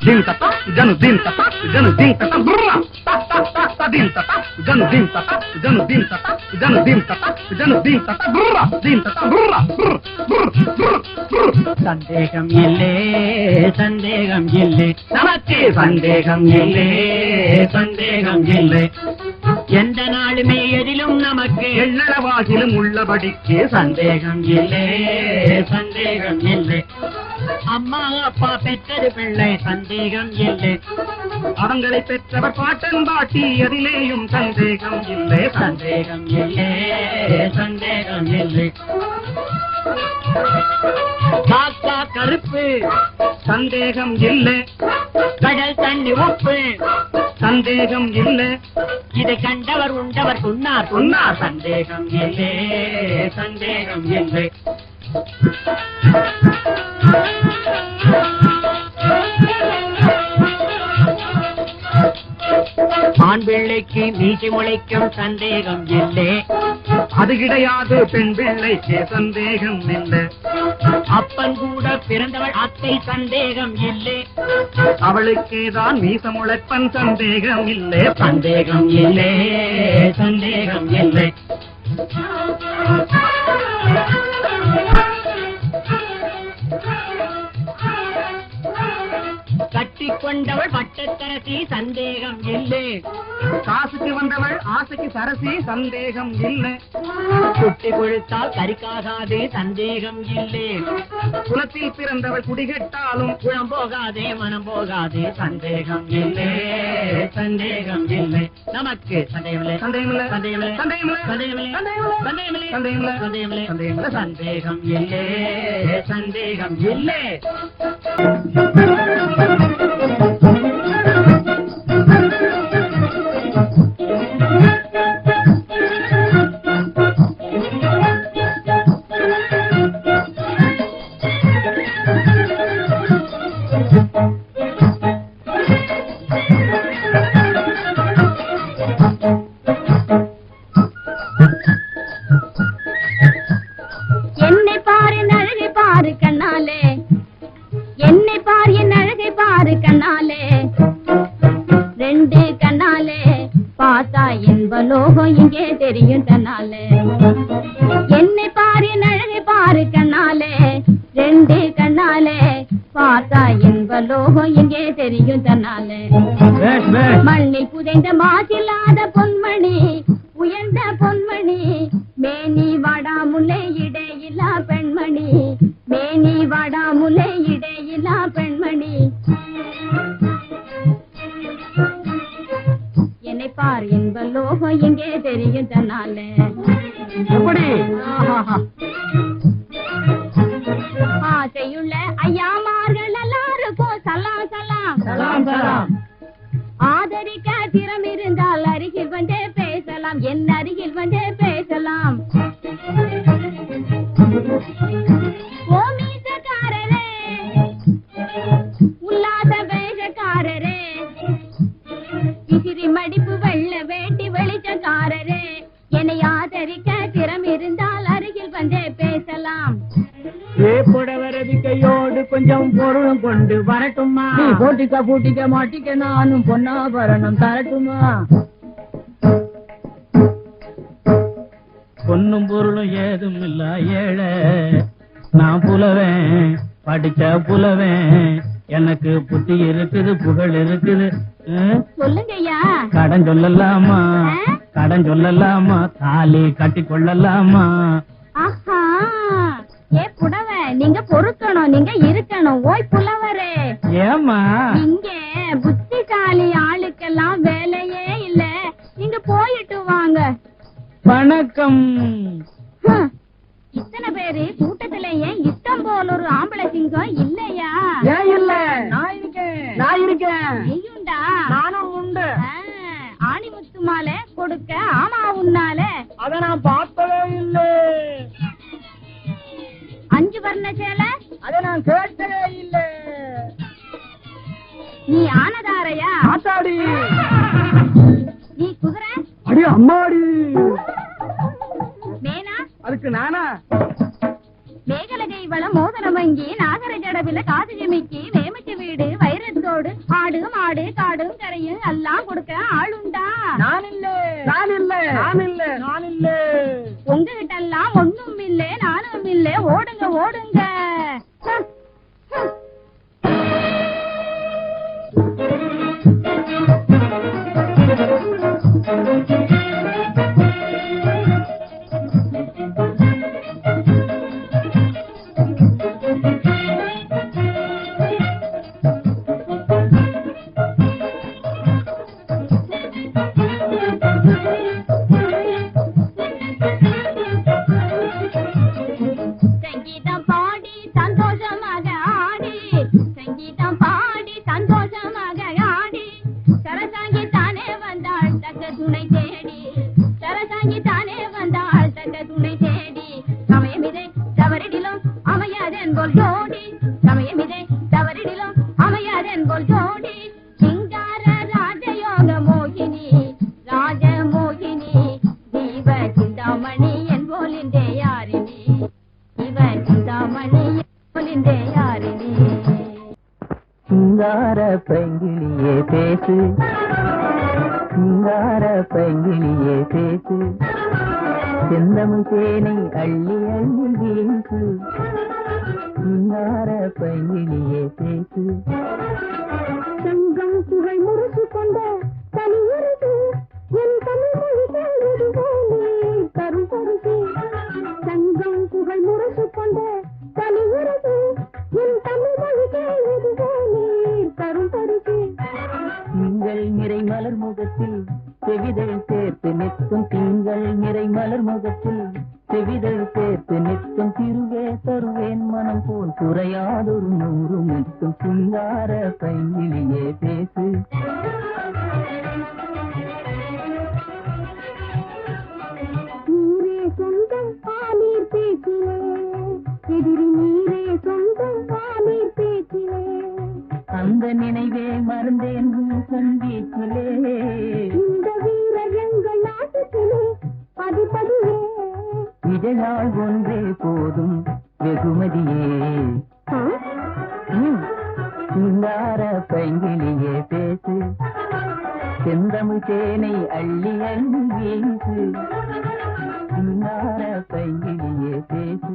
Dinta ta, dano dinta ta, dano dinta ta, brrra. Ta ta ta ta dinta ta, dano dinta ta, dano dinta ta, dano dinta ta, dano dinta ta, brrra. Dinta ta, brrra, brr, brr, brr, brr. സന്ദേഹം ഇല്ലേ സന്ദേഹം ഇല്ലേ നമക്ക് സന്ദേഹം ഇല്ലേ സന്ദേഹം ഇല്ലേ எந்த நாளுமே எதிலும் நமக்கு எண்ணளவாகிலும் உள்ளபடிக்கு சந்தேகம் இல்லை சந்தேகம் இல்லை அம்மா அப்பா பெற்றது பிள்ளை சந்தேகம் இல்லை. அவங்களை பெற்றவர் பாட்டன் பாட்டி அதிலேயும் சந்தேகம் இல்லை சந்தேகம் இல்லை சந்தேகம் இல்லை. தாத்தா கருப்பு சந்தேகம் இல்லை. கடல் தண்ணி உப்பு சந்தேகம் இல்லை. இதை கண்டவர் உண்டவர் சொன்னார் சொன்னார் சந்தேகம் இல்லை சந்தேகம் இல்லை. ஆண் பிள்ளைக்கு மீசி முளைக்கும் சந்தேகம் இல்லை. அது கிடையாது பெண் பிள்ளைக்கு சந்தேகம் இல்லை. அப்பன் கூட பிறந்தவள் அத்தை சந்தேகம் இல்லை. அவளுக்கே தான் மீசமுளைப்பன் சந்தேகம் இல்லை. சந்தேகம் இல்லை சந்தேகம் இல்லை. கொண்டவள் பட்டத்தரசி சந்தேகம் இல்லை காசுக்கு வந்தவள் ஆசைக்கு சரசி சந்தேகம் இல்லை குட்டி கொழுத்தால் கறிக்காகாது சந்தேகம் இல்லை குலத்தில் பிறந்தவள் குடிகெட்டாலும் குளம் போகாதே மனம் போகாதே சந்தேகம் இல்லை சந்தேகம் இல்லை நமக்கு சந்தேகம் இல்லை சந்தேகம் இல்லை சந்தேகம் இல்லை சந்தேகம் இல்லை சந்தேகம் இல்லை சந்தேகம் இல்லை சந்தேகம் இல்லை லோகம் இங்கே தெரியும் தன்னாலே. என்னை பாரு அழகை பாரு கண்ணாலே. ரெண்டு கண்ணாலே. பார்த்தா என்ப லோகம் இங்கே தெரியும் தன்னாலே. மண்ணில் புதைந்த மாசில்லாத பொன்மணி உயர்ந்த பொன்மணி மேனி வாடாமுல்லை இடையிலா பெண்மணி மேனி வாடாமுல்லை இடையிலா பெண்மணி என்ப லோகம் எங்கே தெரியும் தன்னாலே? எப்படி? கொண்டு வரட்டுமா? நீ போட்டிக்க பூட்டிக்க மாட்டிக்க நானும் பொன்னாபரணம் தரட்டுமா? பொன்னும் பொருளும் ஏதும் இல்ல ஏழை. நான் புலவேன் படிச்ச புலவேன். எனக்கு புத்தி இருக்குது புகழ் இருக்குது. ம்? சொல்லுங்க ஐயா. கடன் சொல்லலாமா? கடன் சொல்லலாமா? தாலி கட்டி கொள்ளலாமா? ஆஹா. ஏ புடவ நீங்க பொறுக்கணும் நீங்க இருக்கணும். ஓய் புலவரே. ஏமா இங்க புத்திசாலி ஆளுக்கெல்லாம் வேலையே இல்ல. நீங்க போயிட்டு வாங்க. வணக்கம். இத்தனை பேரு கூட்டத்துல ஏன் இஷ்டம் போல ஒரு ஆம்பளை சிங்கம் இல்லையா? ஏன் இல்ல? நான் இருக்கேன். நான் இருக்கேன். நீயுண்டா? நானும் உண்டு. ஆ, ஆணிமுத்து மாலை கொடுக்க ஆமா உன்னால. அத நான் பார்த்ததே அதுக்கு நானா மேகலகை வள மோதன வங்கி நாகர ஜடவில காது ஜிமிக்கி வேமிச்ச வீடு வைரத்தோடு ஆடு மாடு காடும் கரையும் எல்லாம் கொடுக்க ஆளுண்டா நான் இல்ல நான் இல்ல நான் இல்ல நான் இல்ல உங்ககிட்ட எல்லாம் ஒண்ணும் இல்ல நானும் இல்ல ஓடுங்க ஓடுங்க. அமையாதென்போல் ஜோடி சிங்கார ராஜயோக மோகினி ராஜ மோகினி ஜீவ சிந்தாமணி என்போலின்றே யாரினி? இவ சிந்தாமணி என்போலின்றே யாரினி? சிங்கார பைங்கிளியே பேசு. சிங்கார பைங்கிளியே பேசு. செந்தமிழ் தேனை அள்ளி அள்ளி வீசு. சிங்கார பைங்கிளியே பேசு தங்கம் புகை முரசு கொண்ட தனியரசு என் தமிழ் மொழி கேள்வி போலே தரும் பரிசு சங்கம் முரசு கொண்ட தனியரசு என் தமிழ் மொழி கேள்வி போலே தரும் பரிசு நிறை மலர் முகத்தில் அந்த நினைவே மறந்தேன் உன் சந்தீச்சிலே இந்த வீர எங்கள் நாட்டுக்கிலே பதிபதியே விஜயாள் ஒன்றே போதும் வெகுமதியே. சிங்கார பைங்கிலியே பேசு. செந்தமிழ் தேனை அள்ளி அள்ளி வீசு. சிங்கார பைங்கிலியே பேசு.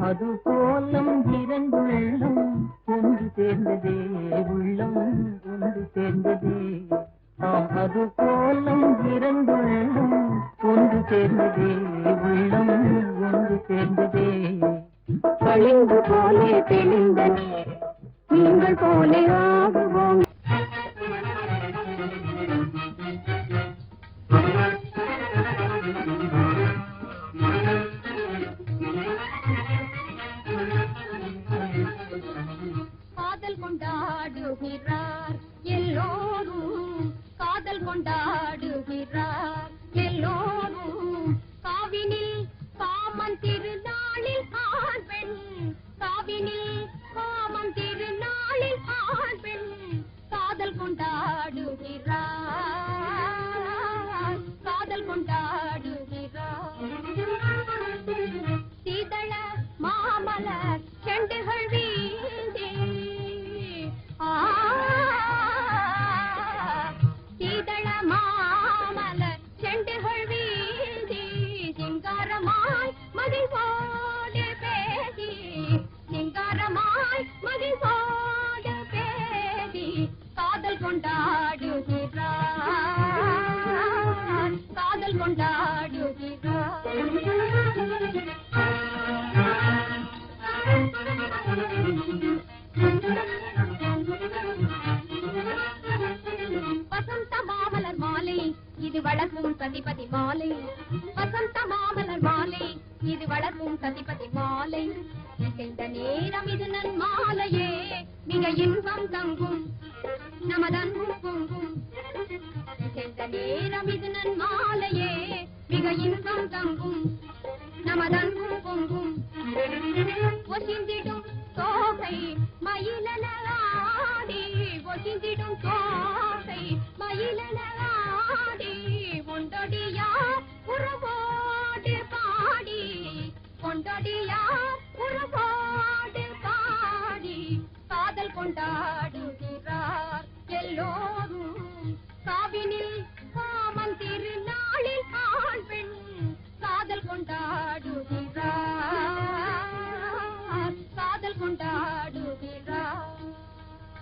அது போலம் இரண்டுள்ளம் ஒன்று சேர்ந்ததே. உள்ளம் ஒன்று சேர்ந்ததே. அது போலம் இரண்டுள்ளம் ஒன்று சேர்ந்ததே. உள்ளம் ஒன்று சேர்ந்ததே. சென்ற நேரம் இது நன் மாலையே மிக இன்பம் தங்கும் நமதன்பும் பொங்கும். ஒசிந்திடும் தோகை மயிலன ஒசிந்திடும் தோகை